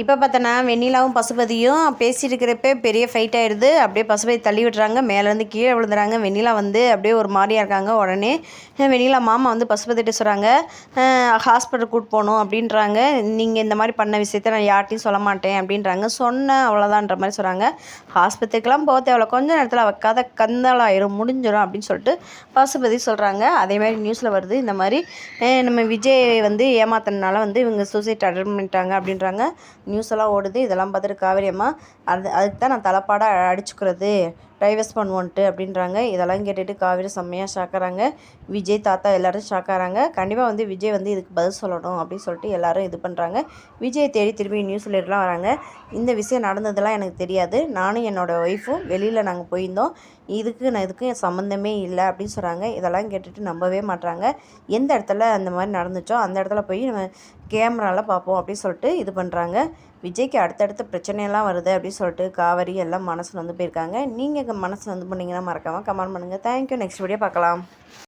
இப்போ பார்த்தோன்னா வெண்ணிலாவும் பசுபதியும் பேசிட்டு பெரிய ஃபைட் ஆயிடுது. அப்படியே பசுபதி தள்ளி விட்டுறாங்க. மேலேருந்து கீழே விழுந்துறாங்க. வெண்ணிலா வந்து அப்படியே ஒரு மாதிரியாக இருக்காங்க உடனே. வெண்ணிலா மாமா வந்து பசுபதிட்டு சொல்கிறாங்க ஹாஸ்பிட்டல் கூட்டு போகணும் அப்படின்றாங்க. நீங்கள் இந்த மாதிரி பண்ண விஷயத்த நான் யார்ட்டையும் சொல்ல மாட்டேன் அப்படின்றாங்க. சொன்னேன் அவ்வளோதான்ற மாதிரி சொல்கிறாங்க ஹாஸ்பத்திரிக்கெலாம் போக தேவையில்ல. கொஞ்ச நேரத்தில் அவள் கதை கந்தலாயிரும் முடிஞ்சிடும் அப்படின்னு சொல்லிட்டு பசுபதி சொல்கிறாங்க அதே மாதிரி நியூஸில் வருது இந்த மாதிரி நம்ம விஜய் வந்து ஏமாத்தினால வந்து இவங்க சூசைட் அட்டன் பண்ணிட்டாங்க அப்படின்றாங்க. நியூஸ் எல்லாம் ஓடுது. இதெல்லாம் பார்த்துட்டு காவேரி அம்மா அது அதுக்கு தான் நான் தலைப்பாடாக அடிச்சுக்கிறது. டைவர்ஸ் பண்ணுவோன்ட்டு அப்படின்றாங்க. இதெல்லாம் கேட்டுட்டு காவேரி செம்மையாக ஷாக்காகிறாங்க விஜய் தாத்தா எல்லோரும் ஷாக்காகிறாங்க கண்டிப்பாக வந்து விஜய் வந்து இதுக்கு பதில் சொல்லணும் அப்படின்னு சொல்லிட்டு எல்லாரும் இது பண்ணுறாங்க விஜயை தேடி திரும்பி நியூஸ் ரிலேட்டெலாம் வராங்க. இந்த விஷயம் நடந்ததெல்லாம் எனக்கு தெரியாது. நானும் என்னோடய ஒய்ஃபும் வெளியில் நாங்கள் போயிருந்தோம். இதுக்கு நான் இதுக்கு சம்மந்தமே இல்லை அப்படின்னு சொல்கிறாங்க இதெல்லாம் கேட்டுட்டு நம்பவே மாட்றாங்க. எந்த இடத்துல அந்த மாதிரி நடந்துச்சோ அந்த இடத்துல போய் நம்ம கேமராவில் பார்ப்போம் அப்படின்னு சொல்லிட்டு இது பண்ணுறாங்க விஜய்க்கு அடுத்தடுத்த பிரச்சனையெல்லாம் வருது அப்படின்னு சொல்லிட்டு காவேரி எல்லாம் மனசில் வந்து போயிருக்காங்க. நீங்கள் மனசில் வந்து பண்ணிங்கன்னா மறக்காமல் கமெண்ட் பண்ணுங்கள் தேங்க்யூ நெக்ஸ்ட் வீடியோ பார்க்கலாம்.